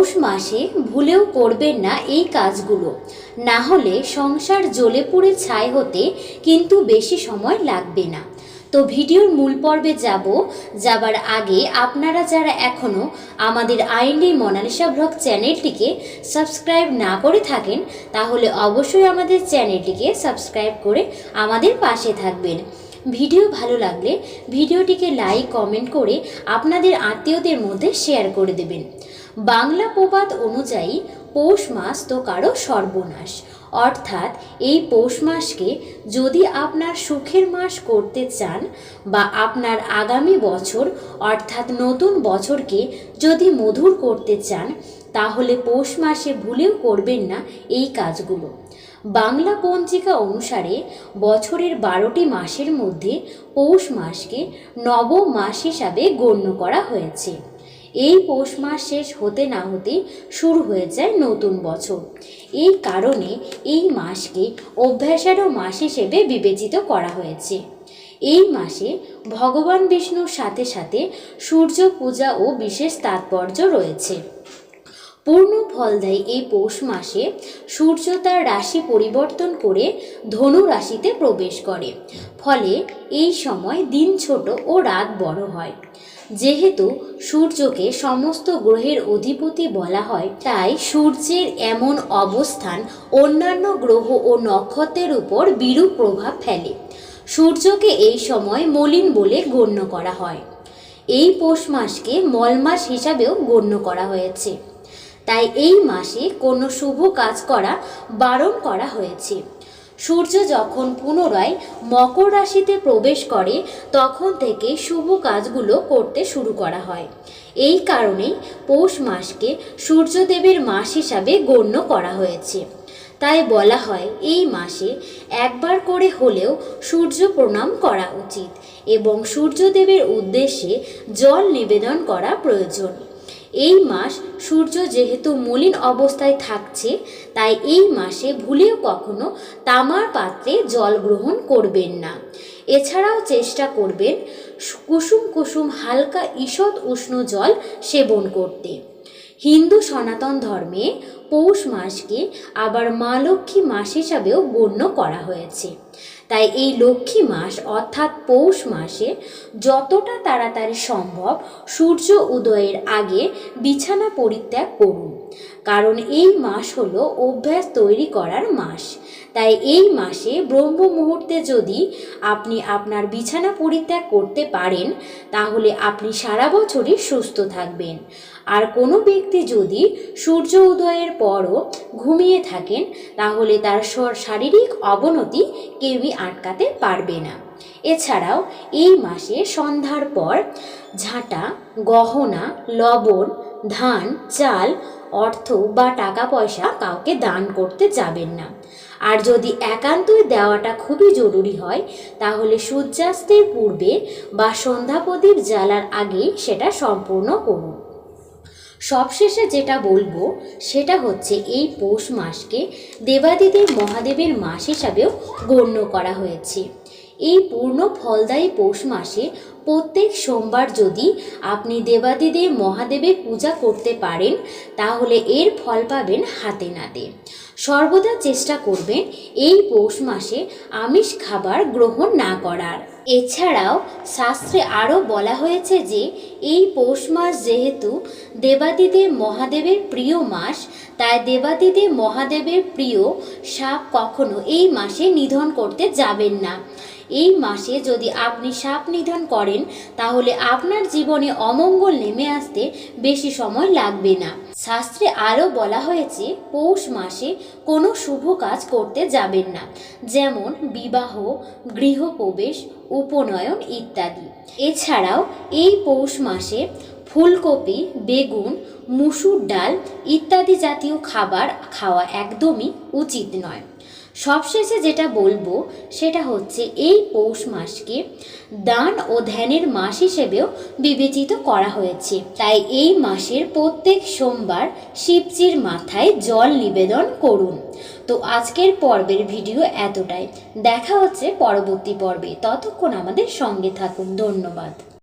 পৌষ মাসে ভুলেও করবেন না এই কাজগুলো। না হলে সংসার জ্বলে পুড়ে ছাই হতে কিন্তু বেশি সময় লাগবে না। তো ভিডিওর মূল পর্বে যাব। যাবার আগে আপনারা যারা এখনও আমাদের আইনডি মোনালিসা ব্লগ চ্যানেলটিকে সাবস্ক্রাইব না করে থাকেন, তাহলে অবশ্যই আমাদের চ্যানেলটিকে সাবস্ক্রাইব করে আমাদের পাশে থাকবেন। ভিডিও ভালো লাগলে ভিডিওটিকে লাইক, কমেন্ট করে আপনাদের আত্মীয়দের মধ্যে শেয়ার করে দেবেন। বাংলা প্রবাদ অনুযায়ী পৌষ মাস তো কারও সর্বনাশ। অর্থাৎ এই পৌষ মাসকে যদি আপনার সুখের মাস করতে চান বা আপনার আগামী বছর, অর্থাৎ নতুন বছরকে যদি মধুর করতে চান, তাহলে পৌষ মাসে ভুলেও করবেন না এই কাজগুলো। বাংলা পঞ্জিকা অনুসারে বছরের বারোটি মাসের মধ্যে পৌষ মাসকে নবম মাস হিসাবে গণ্য করা হয়েছে। এই পৌষ মাস শেষ হতে না হতে শুরু হয়ে যায় নতুন বছর। এই কারণে এই মাসকে অভ্যাসেরও মাস হিসেবে বিবেচিত করা হয়েছে। এই মাসে ভগবান বিষ্ণুর সাথে সাথে সূর্য পূজা ও বিশেষ তাৎপর্য রয়েছে। পূর্ণ ফল দেয় এই পৌষ মাসে। সূর্য তার রাশি পরিবর্তন করে ধনু রাশিতে প্রবেশ করে। ফলে এই সময় দিন ছোট ও রাত বড় হয়। যেহেতু সূর্যকে সমস্ত গ্রহের অধিপতি বলা হয়, তাই সূর্যের এমন অবস্থান অন্যান্য গ্রহ ও নক্ষত্রের উপর বিরূপ প্রভাব ফেলে। সূর্যকে এই সময় মলিন বলে গণ্য করা হয়। এই পৌষ মাসকে মল মাস হিসাবেও গণ্য করা হয়েছে। তাই এই মাসে কোনো শুভ কাজ করা বারণ করা হয়েছে। সূর্য যখন পুনরায় মকর রাশিতে প্রবেশ করে, তখন থেকে শুভ কাজগুলো করতে শুরু করা হয়। এই কারণেই পৌষ মাসকে সূর্যদেবের মাস হিসাবে গণ্য করা হয়েছে। তাই বলা হয়, এই মাসে একবার করে হলেও সূর্য প্রণাম করা উচিত এবং সূর্যদেবের উদ্দেশ্যে জল নিবেদন করা প্রয়োজন। এই মাস সূর্য যেহেতু মলিন অবস্থায় থাকছে, তাই এই মাসে ভুলেও কখনো তামার পাত্রে জল গ্রহণ করবেন না। এছাড়াও চেষ্টা করবেন কুসুম কুসুম হালকা ঈষৎ উষ্ণ জল সেবন করতে। হিন্দু সনাতন ধর্মে পৌষ মাসকে আবার মা লক্ষ্মী মাস হিসাবেও গণ্য করা হয়েছে। তাই এই লক্ষ্মী মাস অর্থাৎ পৌষ মাসে যতটা তাড়াতাড়ি সম্ভব সূর্য উদয়ের আগে বিছানা পরিত্যাগ করুন। কারণ এই মাস হলো অভ্যাস তৈরি করার মাস। তাই এই মাসে ব্রহ্ম মুহূর্তে যদি আপনি আপনার বিছানা পরিত্যাগ করতে পারেন, তাহলে আপনি সারা বছরই সুস্থ থাকবেন। আর কোনো ব্যক্তি যদি সূর্য উদয়ের পরও ঘুমিয়ে থাকেন, তাহলে তার শারীরিক অবনতি কেউই আটকাতে পারবে না। এছাড়াও এই মাসে সন্ধ্যার পর ঝাঁটা, গহনা, লবণ ধান, চাল, অর্থ বা টাকা পয়সা কাউকে দান করতে যাবেন না। আর যদি একান্তই দেওয়াটা খুবই জরুরি হয়, তাহলে সূর্যাস্তের পূর্বে বা সন্ধ্যা প্রদীপ জ্বালার আগেই সেটা সম্পূর্ণ করুন। সবশেষে যেটা বলব, সেটা হচ্ছে এই পৌষ মাসকে দেবাদিদেব মহাদেবের মাস হিসাবেও গণ্য করা হয়েছে। এই পূর্ণ ফলদায়ী পৌষ মাসে প্রত্যেক সোমবার যদি আপনি দেবাদিদেব মহাদেবের পূজা করতে পারেন, তাহলে এর ফল পাবেন হাতে নাতে। সর্বদা চেষ্টা করবেন এই পৌষ মাসে আমিষ খাবার গ্রহণ না করার। এছাড়াও শাস্ত্রে আরও বলা হয়েছে যে, এই পৌষ মাস যেহেতু দেবাদিদেব মহাদেবের প্রিয় মাস, তাই দেবাদিদেব মহাদেবের প্রিয় সাপ কখনো এই মাসে নিধন করতে যাবেন না। এই মাসে যদি আপনি সাপ নিধন করেন, তাহলে আপনার জীবনে অমঙ্গল নেমে আসতে বেশি সময় লাগবে না। শাস্ত্রে আরও বলা হয়েছে, পৌষ মাসে কোনো শুভ কাজ করতে যাবেন না, যেমন বিবাহ, গৃহপ্রবেশ, উপনয়ন ইত্যাদি। এছাড়াও এই পৌষ মাসে ফুলকপি, বেগুন, মুসুর ডাল ইত্যাদি জাতীয় খাবার খাওয়া একদমই উচিত নয়। সবশেষে যেটা বলব, সেটা হচ্ছে এই পৌষ মাসকে দান ও ধ্যানের মাস হিসেবেও বিবেচিত করা হয়েছে। তাই এই মাসের প্রত্যেক সোমবার শিবজির মাথায় জল নিবেদন করুন। তো আজকের পর্বের ভিডিও এতটাই। দেখা হচ্ছে পরবর্তী পর্বে। ততক্ষণ আমাদের সঙ্গে থাকুন। ধন্যবাদ।